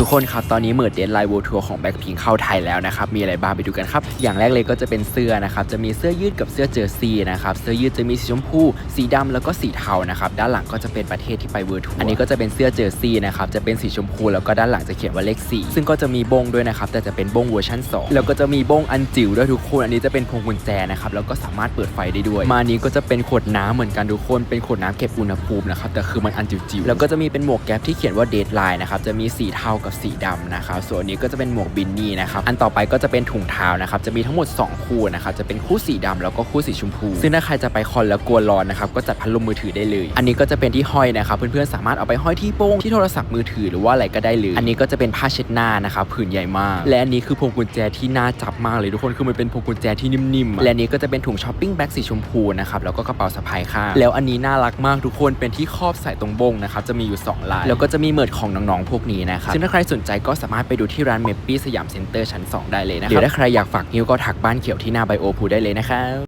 ทุกคนครับ ตอนนี้เหมือดเดนไลน์ World Tour ของแบ็คพิงเข้าไทยแล้วนะครับ มีอะไรบ้างไปดูกันครับ อย่างแรกเลยก็จะเป็นเสื้อนะครับ จะมีเสื้อยืดกับเสื้อเจอร์ซีนะครับ เสื้อยืดจะมีสีชมพู สีดำแล้วก็สีเทานะครับ ด้านหลังก็จะเป็นประเทศที่ไป World Tour อันนี้ก็จะเป็นเสื้อเจอร์ซีนะครับ จะเป็นสีชมพูแล้วก็ด้านหลังจะเขียนว่าเลข4ซึ่งก็จะมีบงด้วยนะครับ แต่จะเป็นบงเวอร์ชัน2 แล้วก็จะมีบงอันจิ๋วด้วยทุกคน อันนี้จะเป็นพวงกุญแจนะครับ แล้วก็สามารถเปิดไฟได้ด้วย มานี้ก็จะเป็นขวดน้ำเหมือนกันทุกคน เป็นขวดน้ำเก็บอุณหภูมินะครับ แต่คือมันอันจิ๋วๆ แล้วก็จะมีเป็นหมวกแก๊ปที่เขียนว่าเดทไลน์นะครับ จะมีสีเทากับสีดำนะครับส่วนนี้ก็จะเป็นหมวกบินนี่นะครับอันต่อไปก็จะเป็นถุงเท้านะครับจะมีทั้งหมด 2 คู่นะครับจะเป็นคู่สีดำแล้วก็คู่สีชมพู ซึ่งถ้าใครจะไปคอนแล้วกลัวร้อนนะครับก็จัดพัดลมมือถือได้เลย อันนี้ก็จะเป็นที่ห้อยนะครับเพื่อนๆสามารถเอาไปห้อยที่โป้งที่โทรศัพท์มือถือหรือว่าอะไรก็ได้เลย อันนี้ก็จะเป็นผ้าเช็ดหน้านะครับผืนใหญ่มาก และอันนี้คือพวงกุญแจที่น่าจับมากเลยทุกคนคือมันเป็นพวงกุญแจที่นิ่มๆและนี้ก็จะเป็นถุงช้อปปิ้งแบ็กสีชมพูนะครับแล้วก็กระเป๋าสะพายข้างแล้วอันนี้น่ารักมากทุกคนเป็นที่ครอบใส่ตรงบงนะครับจะมีอยู่สองลาย แล้วก็จะมีเมิดของน้องๆพวกนี้นะครับซึ่งถ้าครสนใจก็สามารถไปดูที่ร้านเมปปี้สยามเซ็นเตอร์ชั้น 2 ได้เลยนะครับเดี๋ยวถ้าใครอยากฝากนิ้วก็ถักบ้านเขียวที่หน้าไบโอพูได้เลยนะครับ